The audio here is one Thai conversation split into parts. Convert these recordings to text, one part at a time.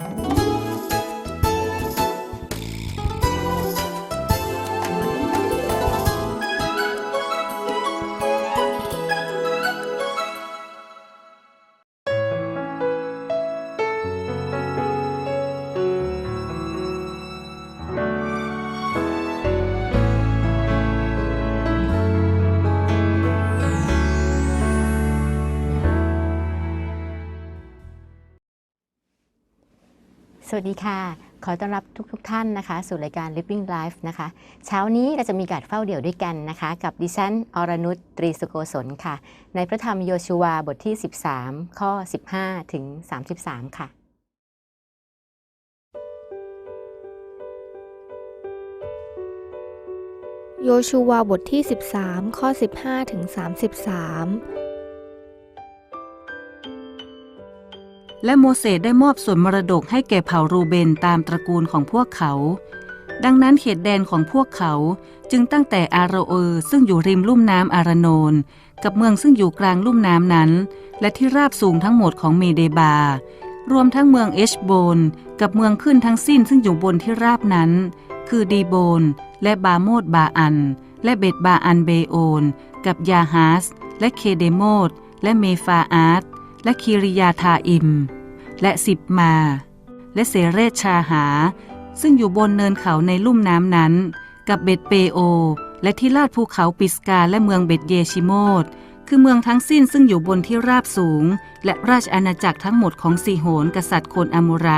Müzik สวัสดีค่ะ ขอต้อนรับทุกทท่านนะคะ สู่รายการ Living Life นะคะ เช้านี้เราจะมีการเฝ้าเดี่ยวด้วยกันนะคะ กับดิฉันอรนุชตรีสุโกศลค่ะ ในพระธรรมโยชูวาบทที่ 13 ข้อ 15 ถึง 33 ค่ะโยชูวาบทที่ 13 ข้อ 15ถึง33 และโมเสสได้มอบส่วนมรดกให้แก่เผ่ารูเบนตามตระกูลของพวกเขา ดังนั้นเขตแดนของพวกเขาจึงตั้งแต่อาโรเออซึ่งอยู่ริมลุ่มน้ำอารโนน กับเมืองซึ่งอยู่กลางลุ่มน้ำนั้น และที่ราบสูงทั้งหมดของเมเดบา รวมทั้งเมืองเอชโบน กับเมืองขึ้นทั้งสิ้นซึ่งอยู่บนที่ราบนั้น คือดีโบน และบาโมดบาอัน และเบตบาอันเบโอน กับยาฮาส และเคเดโมดและเมฟาอาร์ตและคิริยาทาอิม และสิบมา และเสเรชาหา ซึ่งอยู่บนเนินเขาในลุ่มน้ำนั้น กับเบตเปโอ และที่ลาดภูเขาปิสกาและเมืองเบตเยชิโมดคือเมืองทั้งสิ้นซึ่งอยู่บนที่ราบสูง และราชอาณาจักรทั้งหมดของซีโหนกษัตริย์คนอามูไร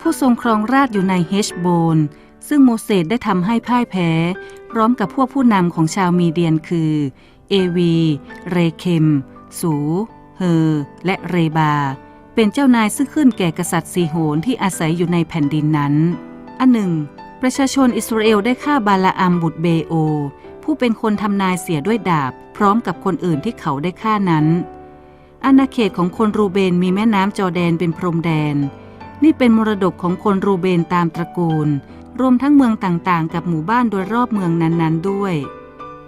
ผู้ทรงครองราชอยู่ในเฮชโบน ซึ่งโมเสสได้ทำให้พ่ายแพ้ พร้อมกับพวกผู้นำของชาวมีเดียนคือ เอวี เรเคม สู เฮอ และเรบา เป็นเจ้านายซึ่งขึ้นแก่กษัตริย์สีโหนที่อาศัยอยู่ในแผ่นดินนั้น อันหนึ่ง ประชาชนอิสราเอลได้ฆ่าบาลาอัมบุตรเบโอ ผู้เป็นคนทำนายเสียด้วยดาบ พร้อมกับคนอื่นที่เขาได้ฆ่านั้นอาณาเขตของคนรูเบนมีแม่น้ำจอแดนเป็นพรมแดน นี่เป็นมรดกของคนรูเบนตามตระกูล รวมทั้งเมืองต่างๆ กับหมู่บ้านโดยรอบเมืองนั้นๆ ด้วย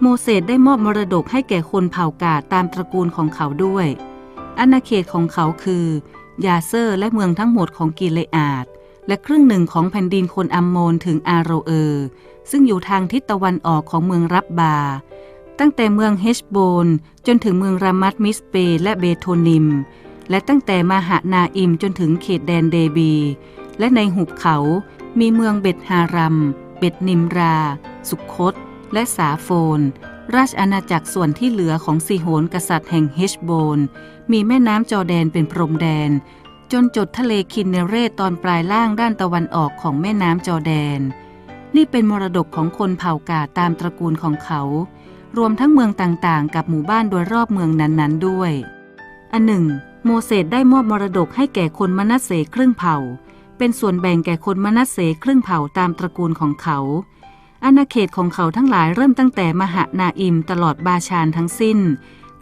โมเสสได้มอบมรดกให้แก่คนเผ่ากาดตามตระกูลของเขาด้วย อาณาเขตของเขาคือยาเซอร์และเมืองทั้งหมดของกิเลอาด และครึ่งหนึ่งของแผ่นดินคนอัมโมนถึงอาโรเออร์ซึ่งอยู่ทางทิศตะวันออกของเมืองรับบา ตั้งแต่เมืองเฮชโบน จนถึงเมืองรามัตมิสเปและเบโทนิม และตั้งแต่มาหานาอิมจนถึงเขตแดนเดบี และในหุบเขามีเมืองเบตฮารัม เบตนิมรา สุขคตและสาโฟน ราชอาณาจักรส่วนที่เหลือของซีโหนกษัตริย์แห่งเฮชโบน มีแม่น้ำจอแดนเป็นพรมแดน จนจดทะเลคินเนเรตตอนปลายล่างด้านตะวันออกของแม่น้ำจอแดน นี่เป็นมรดกของคนเผ่ากาตามตระกูลของเขา รวมทั้งเมืองต่างๆ กับหมู่บ้านโดยรอบเมืองนั้นๆด้วย อันหนึ่ง โมเสสได้มอบมรดกให้แก่คนมนัสเสครึ่งเผ่า เป็นส่วนแบ่งแก่คนมนัสเสครึ่งเผ่าตามตระกูลของเขา อาณาเขตของเขาทั้งหลายเริ่มตั้งแต่มหานาอิมตลอดบาชานทั้งสิ้น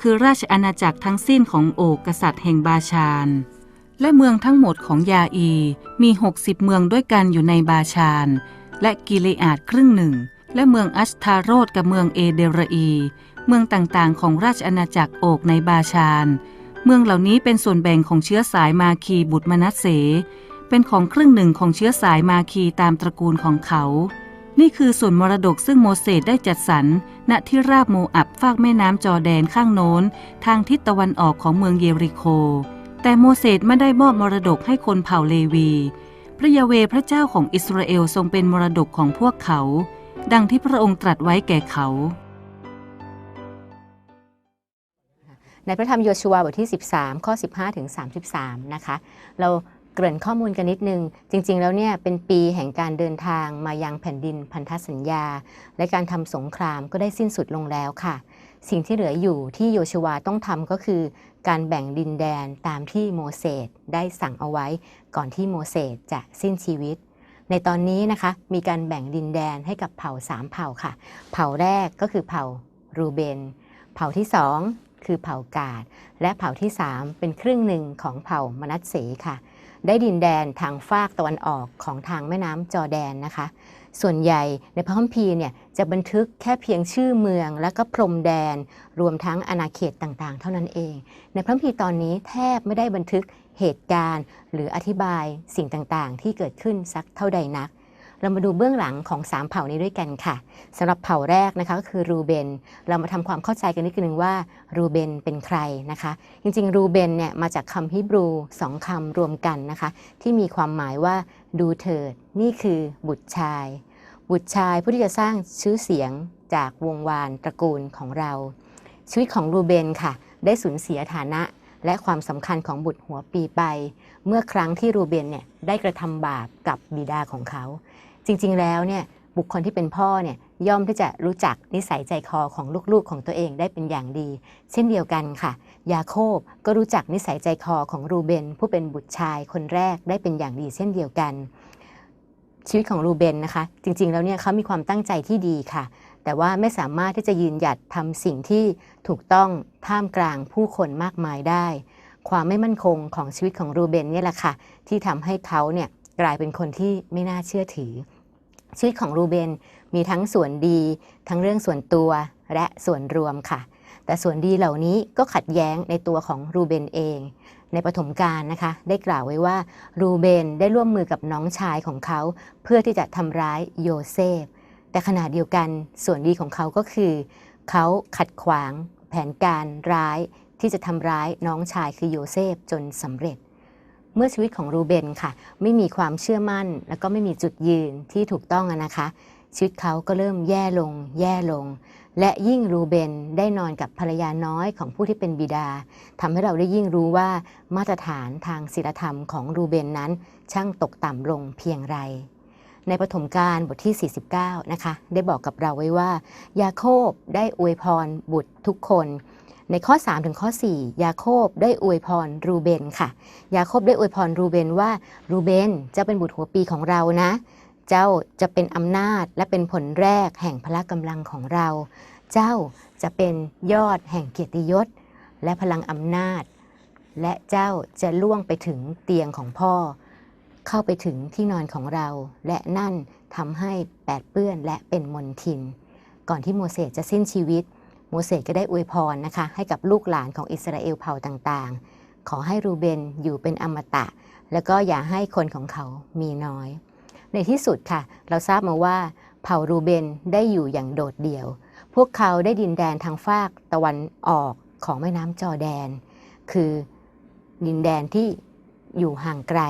คือราชอาณาจักรทั้งสิ้นของโอกษัตริย์แห่งบาชานและเมืองทั้งหมดของยาอีมี 60 เมืองด้วยกันอยู่ในบาชานและกิเลอาดครึ่งหนึ่ง และเมืองอัชทาโรดกับเมืองเอเดรอี เมืองต่างๆ ของราชอาณาจักรโอกในบาชานเมืองเหล่านี้เป็นส่วนแบ่งของเชื้อสายมาคีบุตรมนัสเส เป็นของครึ่งหนึ่งของเชื้อสายมาคีตามตระกูลของเขา นี่คือส่วนมรดกซึ่งโมเสสได้จัดสรรณที่ราบโมอับฟากแม่น้ำจอแดนข้างโน้น ทางทิศตะวันออกของเมืองเยริโค แต่โมเสสไม่ได้มอบมรดกให้คนเผ่าเลวี พระยาเวพระเจ้าของอิสราเอลทรงเป็นมรดกของพวกเขา ดังที่พระองค์ตรัสไว้แก่เขา ในพระธรรมโยชูวาบทที่ 13 ข้อ 15ถึง33 นะคะ เรา เกริ่นข้อมูลกันนิดนึง จริง ๆ แล้วเนี่ยเป็นปีแห่งการเดินทางมายังแผ่นดินพันธสัญญา และการทำสงครามก็ได้สิ้นสุดลงแล้วค่ะ สิ่งที่เหลืออยู่ที่โยชวาต้องทำก็คือ การแบ่งดินแดนตามที่โมเสสได้สั่งเอาไว้ ก่อนที่โมเสสจะสิ้นชีวิต ในตอนนี้นะคะมีการแบ่งดินแดนให้กับเผ่าสามเผ่าค่ะ เผ่าแรกก็คือเผ่ารูเบน เผ่าที่สองคือเผ่ากาดและเผ่าที่3เป็นครึ่งหนึ่งของเผ่ามนัสเสค่ะ ได้ดินแดนทางฝากตะวันออกของทางแม่น้ำจอแดนนะคะ ส่วนใหญ่ในพระคัมภีร์เนี่ยจะบันทึกแค่เพียงชื่อเมืองและก็พรมแดน รวมทั้งอาณาเขตต่างๆ เท่านั้นเอง ในพระคัมภีร์ตอนนี้แทบไม่ได้บันทึกเหตุการณ์ หรืออธิบายสิ่งต่างๆ ที่เกิดขึ้นสักเท่าใดนัก เรามาดูเบื้องหลังของสามเผ่านี้ด้วยกันค่ะสำหรับเผ่าแรกนะคะก็คือรูเบน เรามาทำความเข้าใจกันนิดนึงว่ารูเบนเป็นใครนะคะ จริงๆ รูเบนเนี่ยมาจากคำฮิบรูสองคำรวมกันนะคะ ที่มีความหมายว่าดูเถิด นี่คือบุตรชาย บุตรชายผู้ที่จะสร้างชื่อเสียงจากวงวานตระกูลของเรา ชีวิตของรูเบนค่ะ ได้สูญเสียฐานะและความสำคัญของบุตรหัวปีไป เมื่อครั้งที่รูเบนเนี่ยได้กระทำบาปกับบิดาของเขา จริงๆแล้วเนี่ยบุคคลที่เป็นพ่อเนี่ยย่อมที่จะรู้จักนิสัยใจคอของลูกๆของตัวเองได้เป็นอย่างดี เช่นเดียวกันค่ะ ยาโคบก็รู้จักนิสัยใจคอของรูเบน ผู้เป็นบุตรชายคนแรกได้เป็นอย่างดี เช่นเดียวกัน ชีวิตของรูเบนนะคะ จริงๆแล้วเนี่ยเขามีความตั้งใจที่ดีค่ะ แต่ว่าไม่สามารถที่จะยืนหยัดทำสิ่งที่ถูกต้องท่ามกลางผู้คนมากมายได้ ความไม่มั่นคงของชีวิตของรูเบนเนี่ยแหละค่ะที่ทำให้เขาเนี่ยกลายเป็นคนที่ไม่น่าเชื่อถือ ชีวิตของรูเบนมีทั้งส่วนดี ทั้งเรื่องส่วนตัวและส่วนรวมค่ะ แต่ส่วนดีเหล่านี้ก็ขัดแย้งในตัวของรูเบนเอง ในปฐมกาลนะคะ ได้กล่าวไว้ว่ารูเบนได้ร่วมมือกับน้องชายของเขา เพื่อที่จะทำร้ายโยเซฟ แต่ขณะเดียวกันส่วนดีของเขาก็คือ เขาขัดขวางแผนการร้ายที่จะทำร้ายน้องชายคือโยเซฟจนสำเร็จ เมื่อชีวิตของรูเบนค่ะ ไม่มีความเชื่อมั่น แล้วก็ไม่มีจุดยืนที่ถูกต้องนะคะ ชีวิตเขาก็เริ่มแย่ลง แย่ลง และยิ่งรูเบนได้นอนกับภรรยาน้อยของผู้ที่เป็นบิดาทำให้เราได้ยิ่งรู้ว่ามาตรฐานทางศีลธรรมของรูเบนนั้น ช่างตกต่ำลงเพียงไรในปฐมกาลบทที่ 49 นะคะ ได้บอกกับเราไว้ว่า ยาโคบได้อวยพรบุตรทุกคน ในข้อ 3 ถึงข้อ 4 ยาโคบได้อวยพรรูเบนค่ะ ยาโคบได้อวยพรรูเบนว่ารูเบนเจ้าเป็นบุตรหัวปีของเรานะ เจ้าจะเป็นอำนาจและเป็นผลแรกแห่งพละกำลังของเรา เจ้าจะเป็นยอดแห่งเกียรติยศ และพลังอำนาจ และเจ้าจะล่วงไปถึงเตียงของพ่อ เข้าไปถึงที่นอนของเรา และนั่นทำให้แปดเปื้อนและเป็นมนทิน ก่อนที่โมเสสจะสิ้นชีวิต โมเสสก็ได้อวยพรนะคะ ให้กับลูกหลานของอิสราเอลเผ่าต่างๆ ขอให้รูเบนอยู่เป็นอมตะ แล้วก็อย่าให้คนของเขามีน้อย ในที่สุดค่ะ เราทราบมาว่า เผ่ารูเบนได้อยู่อย่างโดดเดี่ยว พวกเขาได้ดินแดนทางฝากตะวันออกของแม่น้ำจอแดน คือดินแดนที่อยู่ห่างไกล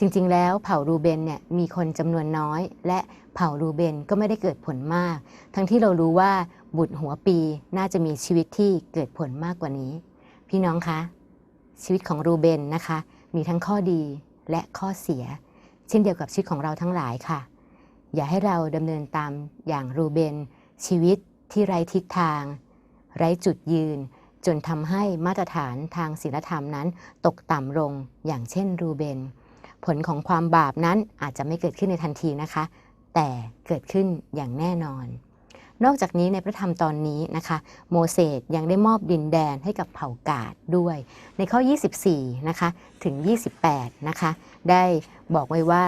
จริงๆ แล้วเผ่ารูเบนเนี่ยมีคนจำนวนน้อย และเผ่ารูเบนก็ไม่ได้เกิดผลมาก ทั้งที่เรารู้ว่าบุตรหัวปีน่าจะมีชีวิตที่เกิดผลมากกว่านี้ พี่น้องคะ ชีวิตของรูเบนนะคะ มีทั้งข้อดีและข้อเสีย เช่นเดียวกับชีวิตของเราทั้งหลายค่ะ อย่าให้เราดำเนินตามอย่างรูเบน ชีวิตที่ไร้ทิศทาง ไร้จุดยืน จนทำให้มาตรฐานทางศีลธรรมนั้น ตกต่ำลงอย่างเช่นรูเบน ผลของความบาปนั้นอาจจะไม่เกิดขึ้นในทันทีนะคะ แต่เกิดขึ้นอย่างแน่นอน นอกจากนี้ในพระธรรมตอนนี้นะคะ โมเสสยังได้มอบดินแดนให้กับเผ่ากาดด้วย ในข้อ 24 นะคะ ถึง 28 นะคะ ได้บอกไว้ว่า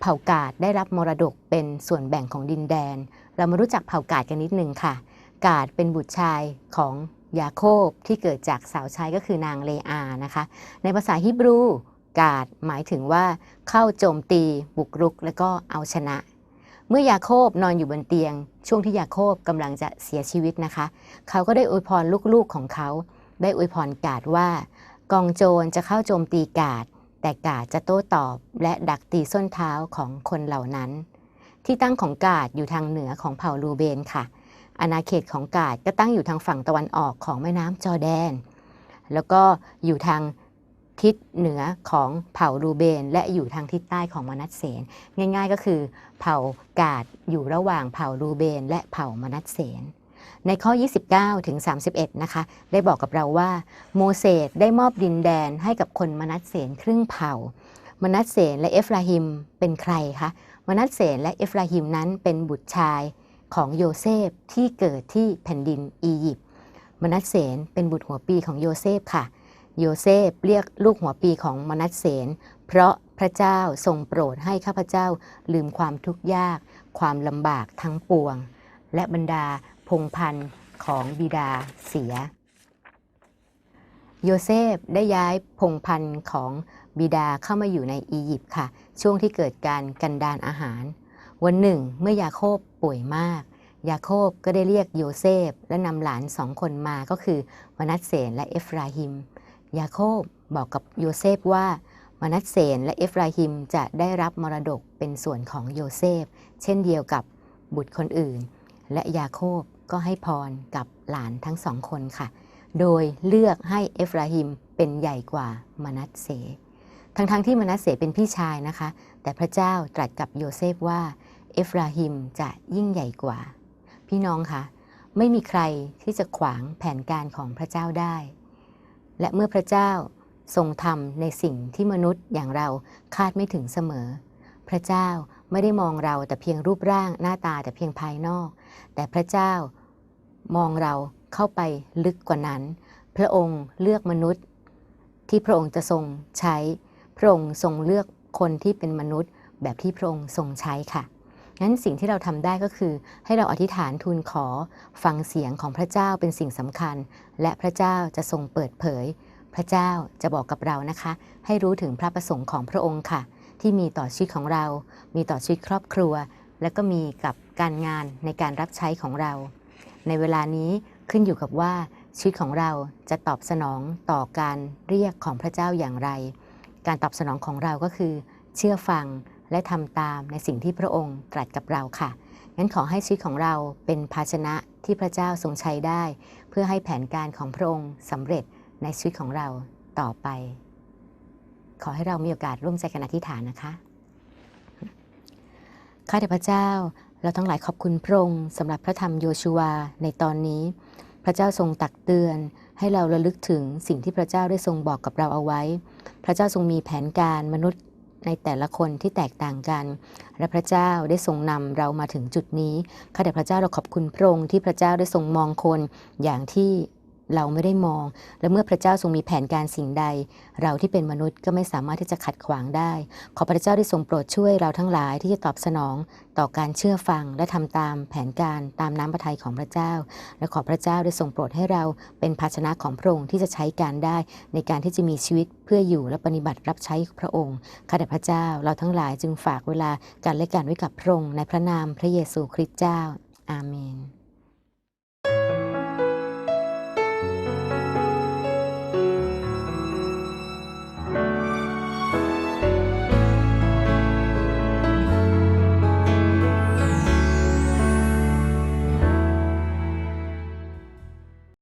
เผ่ากาดได้รับมรดกเป็นส่วนแบ่งของดินแดน เรามารู้จักเผ่ากาดกันนิดนึงค่ะ กาดเป็นบุตรชายของยาโคบที่เกิดจากสาวใช้ก็คือนางเลอานะคะ ในภาษาฮิบรู กาดหมายถึงว่าเข้าโจมตี บุกรุก และก็เอาชนะ เมื่อยาโคบนอนอยู่บนเตียง ช่วงที่ยาโคบกำลังจะเสียชีวิตนะคะ เขาก็ได้อวยพรลูกๆของเขา ได้อวยพรกาดว่า กองโจรจะเข้าโจมตีกาดแต่กาดจะโต้ตอบและดักตีส้นเท้าของคนเหล่านั้น ที่ตั้งของกาดอยู่ทางเหนือของเผ่าลูเบนค่ะ อาณาเขตของกาดก็ตั้งอยู่ทางฝั่งตะวันออกของแม่น้ำจอแดน แล้วก็อยู่ทาง ทิศเหนือของเผ่ารูเบน และอยู่ทางทิศใต้ของมนัสเสนง่ายๆ ก็คือ เผ่ากาดอยู่ระหว่างเผ่ารูเบน และเผ่ามนัสเสนในข้อ 29 ถึง 31 นะคะ ได้บอกกับเราว่า โมเสสได้มอบดินแดนให้กับคนมนัสเสนครึ่งเผ่ามนัสเสนและเอฟราฮิมเป็นใครคะมนัสเสนและเอฟราฮิมนั้นเป็นบุตรชายของโยเซฟที่เกิดที่แผ่นดินอียิปต์มนัสเสนเป็นบุตรหัวปีของโยเซฟค่ะ โยเซฟเรียกลูกหัวปีของมนัสเสนเพราะพระเจ้าทรงโปรดให้ข้าพเจ้าลืมความทุกข์ยาก ความลำบากทั้งปวง และบรรดาพงพันธ์ของบิดาเสีย โยเซฟได้ย้ายพงพันธ์ของบิดาเข้ามาอยู่ในอียิปต์ค่ะ ช่วงที่เกิดการกันดานอาหาร วันหนึ่ง เมื่อยาโคบป่วยมากยาโคบก็ได้เรียกโยเซฟและนำหลานสองคนมาก็คือมนัสเสนและเอฟราฮิม ยาโคบบอกกับโยเซฟว่า มนัสเสนและเอฟราฮิมจะได้รับมรดกเป็นส่วนของโยเซฟ เช่นเดียวกับบุตรคนอื่น และยาโคบก็ให้พรกับหลานทั้งสองคนค่ะ โดยเลือกให้เอฟราฮิมเป็นใหญ่กว่ามนัสเสทั้งๆทที่มนัสเสเป็นพี่ชายนะคะ แต่พระเจ้าตรัสกับโยเซฟว่า เอฟราฮิมจะยิ่งใหญ่กว่า พี่น้องคะไม่มีใครที่จะขวางแผนการของพระเจ้าได้ และเมื่อพระเจ้าทรงทำในสิ่งที่มนุษย์อย่างเราคาดไม่ถึงเสมอ พระเจ้าไม่ได้มองเราแต่เพียงรูปร่างหน้าตาแต่เพียงภายนอก แต่พระเจ้ามองเราเข้าไปลึกกว่านั้น พระองค์เลือกมนุษย์ ที่พระองค์จะทรงใช้ พระองค์ทรงเลือกคนที่เป็นมนุษย์แบบที่พระองค์ทรงใช้ค่ะ งั้นสิ่งที่เราทำได้ก็คือ ให้เราอธิษฐานทูลขอฟังเสียงของพระเจ้าเป็นสิ่งสำคัญ และพระเจ้าจะทรงเปิดเผย พระเจ้าจะบอกกับเรานะคะ ให้รู้ถึงพระประสงค์ของพระองค์ค่ะ ที่มีต่อชีวิตของเรา มีต่อชีวิตครอบครัว และก็มีกับการงานในการรับใช้ของเรา ในเวลานี้ขึ้นอยู่กับว่าชีวิตของเราจะตอบสนองต่อการเรียกของพระเจ้าอย่างไร การตอบสนองของเราก็คือ เชื่อฟัง และทำตามในสิ่งที่พระองค์ตรัสกับเราค่ะ งั้นขอให้ชีวิตของเราเป็นภาชนะที่พระเจ้าทรงใช้ได้ เพื่อให้แผนการของพระองค์สำเร็จในชีวิตของเราต่อไป ขอให้เรามีโอกาสร่วมใจกันอธิษฐานนะคะข้าแต่พระเจ้าเราทั้งหลายขอบคุณพระองค์สำหรับพระธรรมโยชูวาในตอนนี้ พระเจ้าทรงตักเตือน ให้เราระลึกถึงสิ่งที่พระเจ้าได้ทรงบอกกับเราเอาไว้ พระเจ้าทรงมีแผนการมนุษย์ ในแต่ละคนที่แตกต่างกัน และพระเจ้าได้ทรงนำเรามาถึงจุดนี้ ข้าแต่พระเจ้าเราขอบคุณพระองค์ที่พระเจ้าได้ทรงมองคนอย่างที่ เราไม่ได้มอง และเมื่อพระเจ้าทรงมีแผนการสิ่งใด เราที่เป็นมนุษย์ก็ไม่สามารถที่จะขัดขวางได้ ขอพระเจ้าได้ทรงโปรดช่วยเราทั้งหลายที่จะตอบสนอง ต่อการเชื่อฟังและทำตามแผนการตามน้ำพระทัยของพระเจ้า และขอพระเจ้าได้ทรงโปรดให้เราเป็นภาชนะของพระองค์ที่จะใช้การได้ ในการที่จะมีชีวิตเพื่ออยู่และปฏิบัติรับใช้พระองค์ข้าแต่พระเจ้าเราทั้งหลายจึงฝากเวลากันและกันไว้กับพระองค์ในพระนามพระเยซูคริสต์เจ้า อาเมน